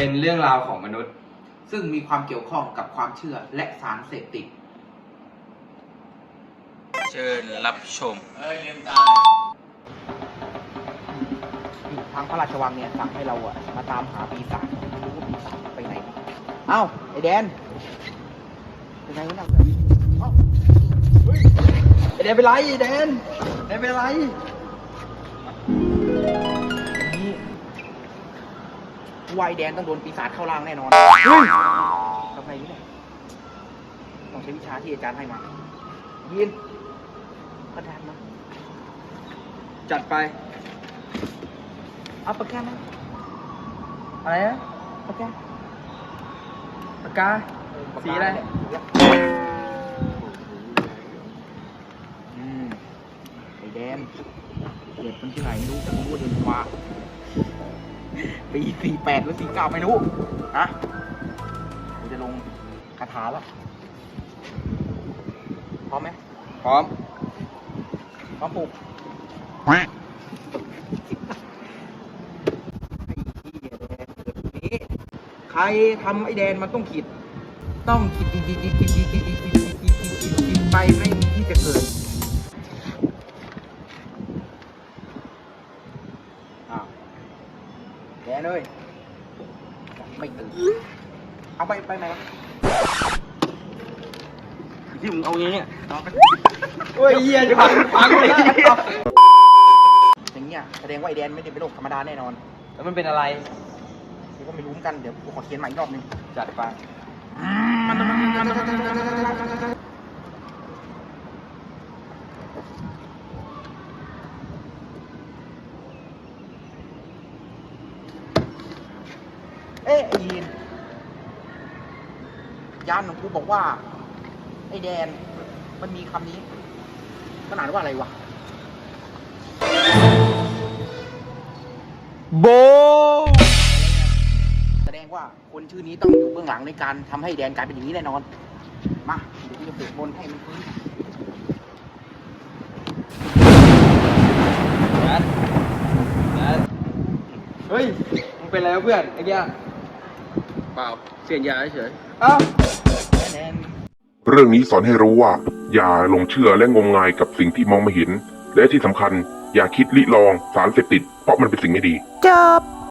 เป็นเรื่องราวของมนุษย์ ซึ่งมีความเกี่ยวข้องกับความเชื่อและสารเสพติด เชิญรับชมทางพระราชวังเนี่ยสั่งให้เราอะมาตามหาปีศาจไม่รู้ว่าปีศาจไปไหน เอ้าไอแดนเป็นไงวะเนี่ยเอ้าเฮ้ยไอแดนเป็นไรไอแดนไอแดนเป็นไร วายแดนต้องโดนปีศาจเข้าร่างแน่นอนเฮ้ยทำไงเนี่ยต้องใช้วิชาที่อาจารย์ให้มายินกระดานมาจัดไปเอาปากกามาอะไรนะปากกาปากกาสีอะไรอืมไอแดนเกิดมันที่ไหนไม่รู้แต่รู้ว่าเดือนกว่า ปีสี่แปดหรือสี่เก้าไม่รู้นะกูจะลงคาถาแล้วพร้อมไหมพร้อมพร้อมปลูกไอ้เหี้ยแดนเกิดนี้ใครทำไอ้แดนมันต้องคิดต้องคิดคิดคิดคิดคิดคิดคิดคิดคิดคิดคิดคิดคิดคิดไปไม่มีที่จะเกิดอ้าว แดนเลย ไม่ตื่น เอาไปไปไหนวะที่มึงเอาอย่างเงี้ยเอาไปโอ้ยเหี้ยจะพังพังเลยอย่างเงี้ยแสดงว่าไอแดนไม่ได้เป็นโรคธรรมดาแน่นอน แล้วมันเป็นอะไรเดี๋ยวก็ไม่รู้เหมือนกัน เดี๋ยวกูขอเขียนใหม่อีกรอบหนึงจัดไป เอ๊ะไอยีนยานของกูบอกว่า ไอแดน มันมีคำนี้มันอ่านว่าอะไรวะ โบ แสดงว่าคนชื่อนี้ต้องอยู่เบื้องหลังในการทำให้แดนกลายเป็นอย่างนี้แน่นอน มาเดี๋ยวกูจะเปิดมนต์ให้มันฟื้นนัดนัดเฮ้ย มึงเป็นอะไรวะเพื่อนไอ้เกี้ย เปล่าเสียนยาเฉยเอ้าแดนเรื่องนี้สอนให้รู้ว่า อย่าหลงเชื่อและงมงายกับสิ่งที่มองไม่เห็น และที่สำคัญ อย่าคิดลิลองสารเสพติดเพราะมันเป็นสิ่งไม่ดี จบ